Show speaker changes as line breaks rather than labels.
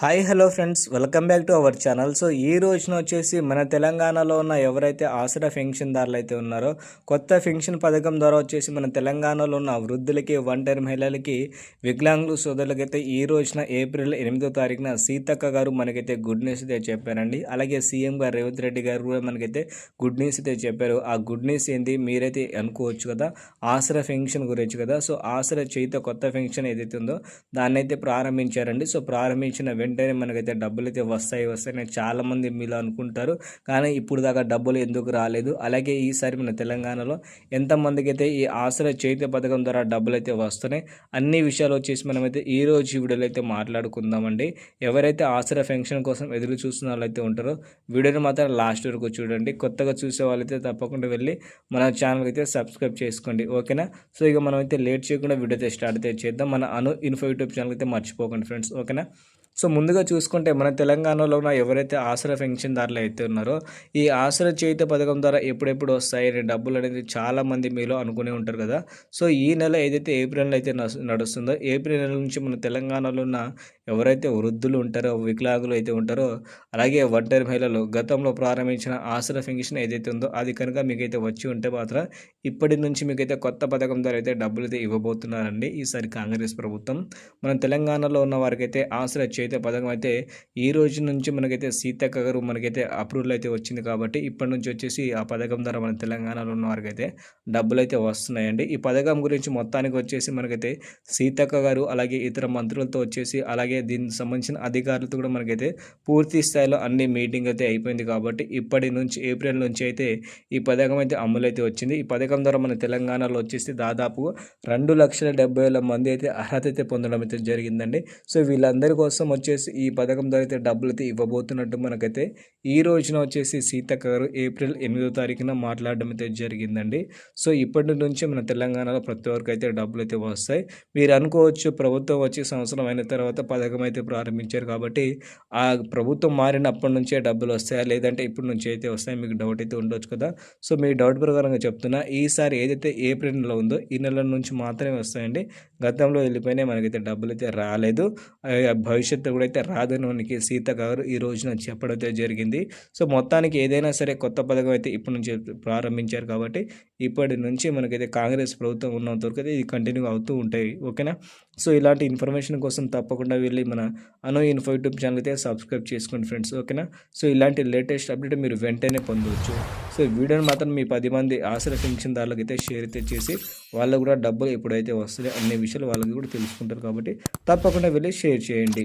Hi hello friends. Welcome back to our channel. So ఈ రోజున వచ్చేసి మన తెలంగాణలో ఉన్న ఎవరైతే ఆసరా పెన్షన్దారులు అయితే ఉన్నారో కొత్త పెన్షన్ పథకం ద్వారా వచ్చేసి మన తెలంగాణలో ఉన్న వృద్ధులకి ఒంటరి మహిళలకి వికలాంగులు సోదరులకైతే ఈ రోజున ఏప్రిల్ ఎనిమిదో తారీఖున సీతక్క గారు మనకైతే గుడ్ న్యూస్ అయితే చెప్పారండి. అలాగే సీఎం గారు రేవంత్ రెడ్డి గారు కూడా మనకైతే గుడ్ న్యూస్ అయితే చెప్పారు. ఆ గుడ్ న్యూస్ ఏంది మీరైతే అనుకోవచ్చు కదా? ఆసరా పెన్షన్ గురించి కదా? సో ఆసరా చేత కొత్త పెన్షన్ ఏదైతే ఉందో దాన్ని అయితే ప్రారంభించారండి. సో ప్రారంభించిన వెంటనే మనకైతే డబ్బులు అయితే వస్తాయి వస్తాయి చాలామంది మీలో అనుకుంటారు. కానీ ఇప్పుడు దాకా డబ్బులు ఎందుకు రాలేదు? అలాగే ఈసారి మన తెలంగాణలో ఎంతమందికి అయితే ఈ ఆసరా చైత్య పథకం ద్వారా డబ్బులు అయితే వస్తున్నాయి అన్ని విషయాలు వచ్చేసి మనమైతే ఈ రోజు వీడియోలో అయితే మాట్లాడుకుందామండి. ఎవరైతే ఆసరా ఫంక్షన్ కోసం ఎదురు చూస్తున్న వాళ్ళైతే ఉంటారో వీడియోని మాత్రం లాస్ట్ వరకు చూడండి. కొత్తగా చూసే వాళ్ళైతే తప్పకుండా వెళ్ళి మన ఛానల్కి అయితే సబ్స్క్రైబ్ చేసుకోండి. ఓకేనా? సో ఇక మనం అయితే లేట్ చేయకుండా వీడియో అయితే స్టార్ట్ అయితే చేద్దాం. మన అను ఇన్ఫో యూట్యూబ్ ఛానల్ అయితే మర్చిపోకండి ఫ్రెండ్స్. ఓకేనా? సో ముందుగా చూసుకుంటే మన తెలంగాణలో ఉన్న ఎవరైతే ఆసరా పెన్షన్దారులు అయితే ఉన్నారో ఈ ఆసరా చేయుత పథకం ద్వారా ఎప్పుడెప్పుడు వస్తాయి అనే డబ్బులు అనేది చాలామంది మీలో అనుకునే ఉంటారు కదా. సో ఈ నెల ఏదైతే ఏప్రిల్ అయితే నడుస్తుందో ఏప్రిల్ నెల నుంచి మన తెలంగాణలో ఉన్న ఎవరైతే వృద్ధులు ఉంటారో వికలాంగులు అయితే ఉంటారో అలాగే ఒంటరి మహిళలు గతంలో ప్రారంభించిన ఆసరా పెన్షన్ ఏదైతే ఉందో అది కనుక మీకైతే వచ్చి ఉంటే మాత్రం ఇప్పటి నుంచి మీకైతే కొత్త పథకం ద్వారా అయితే డబ్బులు అయితే ఇవ్వబోతున్నారండి ఈసారి కాంగ్రెస్ ప్రభుత్వం. మన తెలంగాణలో ఉన్న వారికైతే ఆసరా అయితే పథకం అయితే ఈ రోజు నుంచి మనకైతే సీతక్క గారు మనకైతే అప్రూవల్ అయితే వచ్చింది కాబట్టి ఇప్పటి నుంచి వచ్చేసి ఆ పథకం ద్వారా మన తెలంగాణలో ఉన్న వారికైతే డబ్బులు అయితే వస్తున్నాయండి. ఈ పథకం గురించి మొత్తానికి వచ్చేసి మనకైతే సీతక్క గారు అలాగే ఇతర మంత్రులతో వచ్చేసి అలాగే దీనికి సంబంధించిన అధికారులతో కూడా మనకైతే పూర్తి స్థాయిలో అన్ని మీటింగ్ అయితే అయిపోయింది కాబట్టి ఇప్పటి నుంచి ఏప్రిల్ నుంచి అయితే ఈ పథకం అయితే అమలు అయితే వచ్చింది. ఈ పథకం ద్వారా మన తెలంగాణలో వచ్చేసి దాదాపు రెండు లక్షల డెబ్బై వేల మంది అయితే అర్హత అయితే పొందడం అయితే జరిగిందండి. సో వీళ్ళందరి కోసం వచ్చేసి ఈ పథకం ద్వారా అయితే డబ్బులు అయితే ఇవ్వబోతున్నట్టు మనకైతే ఈ రోజున వచ్చేసి సీతక్క గారు ఏప్రిల్ ఎనిమిదో తారీఖున మాట్లాడడం అయితే జరిగిందండి. సో ఇప్పటి నుంచి మన తెలంగాణలో ప్రతి ఒక్కరికి అయితే డబ్బులు అయితే వస్తాయి. మీరు అనుకోవచ్చు ప్రభుత్వం వచ్చి సంవత్సరం అయిన తర్వాత పథకం అయితే ప్రారంభించారు కాబట్టి ఆ ప్రభుత్వం మారినప్పటి నుంచే డబ్బులు వస్తాయా? లేదంటే ఇప్పటి నుంచి అయితే వస్తాయి? మీకు డౌట్ అయితే ఉండొచ్చు కదా. సో మీ డౌట్ ప్రకారంగా చెప్తున్నా ఈసారి ఏదైతే ఏప్రిల్ నెల ఉందో ఈ నెల నుంచి మాత్రమే వస్తాయండి. గతంలో వెళ్ళిపోయినాయి మనకైతే డబ్బులు అయితే రాలేదు భవిష్యత్ కూడా అయితే రాదని సీత గారు ఈ రోజున చెప్పడం జరిగింది. సో మొత్తానికి ఏదైనా సరే కొత్త పథకం అయితే ఇప్పటి నుంచి ప్రారంభించారు కాబట్టి ఇప్పటి నుంచి మనకైతే కాంగ్రెస్ ప్రభుత్వం ఉన్నంత వరకు అయితే ఇది కంటిన్యూ అవుతూ ఉంటాయి. ఓకేనా? సో ఇలాంటి ఇన్ఫర్మేషన్ కోసం తప్పకుండా వెళ్ళి మన అనో ఇన్ఫో యూట్యూబ్ ఛానల్ అయితే సబ్స్క్రైబ్ చేసుకోండి ఫ్రెండ్స్. ఓకేనా? సో ఇలాంటి లేటెస్ట్ అప్డేట్ మీరు వెంటనే పొందవచ్చు సో వీడియోని మాత్రం మీ పది మంది ఆసరా పెన్షన్దారులకు అయితే షేర్ అయితే చేసి వాళ్ళకు కూడా డబ్బులు ఎప్పుడైతే వస్తాయో అన్ని విషయాలు వాళ్ళకి కూడా తెలుసుకుంటారు కాబట్టి తప్పకుండా వెళ్ళి షేర్ చేయండి.